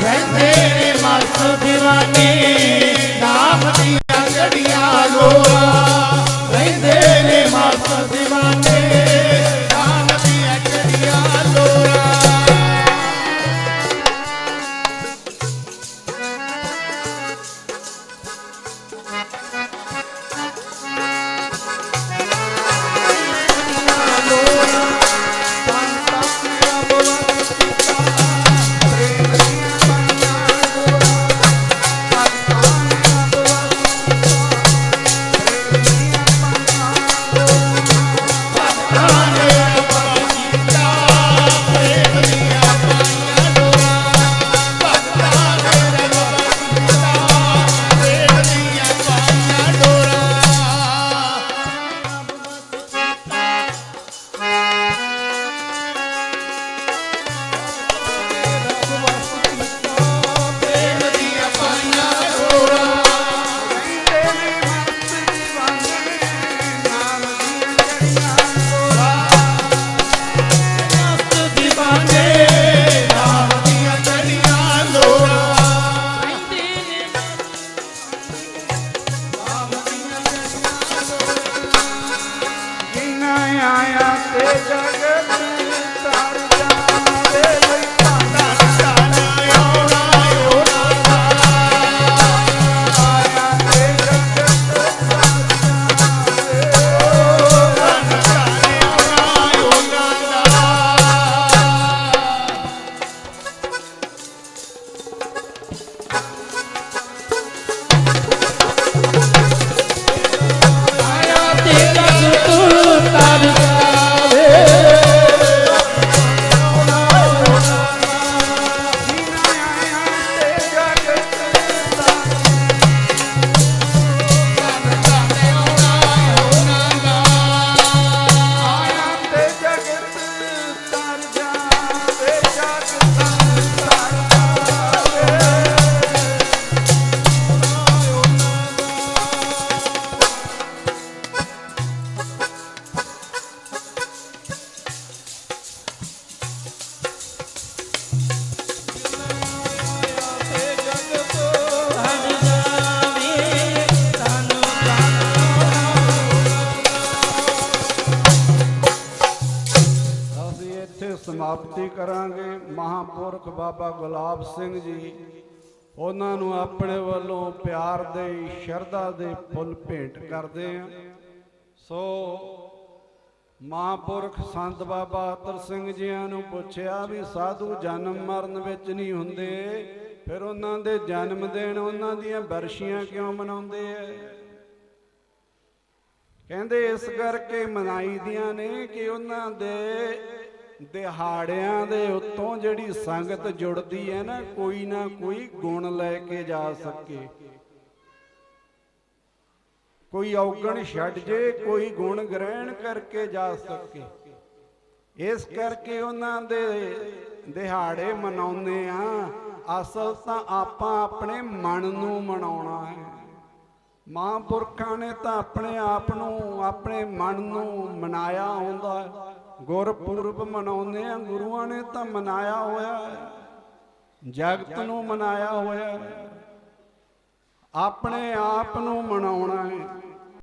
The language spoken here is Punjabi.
ਰਹਿੰਦੇ ਨੇ ਮਸਤ دیਵਾਨੇ i love Tatar ਸਮਾਪਤੀ ਕਰਾਂਗੇ। ਮਹਾਪੁਰਖ ਬਾਬਾ ਗੁਲਾਬ ਸਿੰਘ ਜੀ, ਉਹਨਾਂ ਨੂੰ ਆਪਣੇ ਵੱਲੋਂ ਪਿਆਰ ਦੇ, ਸ਼ਰਧਾ ਦੇ ਫੁੱਲ ਭੇਟ ਕਰਦੇ ਆ ਸੋ ਮਹਾਪੁਰਖ ਸੰਤ ਬਾਬਾ ਅਤਰ ਸਿੰਘ ਜੀਆਂ ਨੂੰ ਪੁੱਛਿਆ ਵੀ ਸਾਧੂ ਜਨਮ ਮਰਨ ਵਿੱਚ ਨਹੀਂ ਹੁੰਦੇ, ਫਿਰ ਉਹਨਾਂ ਦੇ ਜਨਮ ਦਿਨ ਉਹਨਾਂ ਦੀਆਂ ਬਰਸ਼ੀਆਂ ਕਿਉਂ ਮਨਾਉਂਦੇ ਐ ਕਹਿੰਦੇ ਇਸ ਕਰਕੇ ਮਨਾਈ ਦੀਆਂ ਨੇ ਕਿ ਉਹਨਾਂ ਦੇ ਦਿਹਾੜਿਆਂ ਦੇ ਉੱਤੋਂ ਜਿਹੜੀ ਸੰਗਤ ਜੁੜਦੀ ਹੈ ਨਾ, ਕੋਈ ਨਾ ਕੋਈ ਗੁਣ ਲੈ ਕੇ ਜਾ ਸਕੇ। ਕੋਈ ਔਗਣ ਛੱਡ ਜੇ, ਕੋਈ ਗੁਣ ਗ੍ਰਹਿਣ ਕਰਕੇ ਜਾ ਸਕੇ। ਇਸ ਕਰਕੇ ਉਹਨਾਂ ਦੇ ਦਿਹਾੜੇ ਮਨਾਉਂਦੇ ਆ। ਅਸਲ ਤਾਂ ਆਪਾਂ ਆਪਣੇ ਮਨ ਨੂੰ ਮਨਾਉਣਾ ਹੈ। ਮਹਾਂਪੁਰਖਾਂ ਨੇ ਤਾਂ ਆਪਣੇ ਆਪ ਨੂੰ, ਆਪਣੇ ਮਨ ਨੂੰ ਮਨਾਇਆ ਹੁੰਦਾ ਹੈ। ਗੁਰਪੁਰਬ ਮਨਾਉਂਦੇ ਆ ਗੁਰੂਆਂ ਨੇ ਤਾਂ ਮਨਾਇਆ ਹੋਇਆ ਹੈ। ਜਗਤ ਨੂੰ ਮਨਾਇਆ ਹੋਇਆ ਹੈ। ਆਪਣੇ ਆਪ ਨੂੰ ਮਨਾਉਣਾ ਹੈ।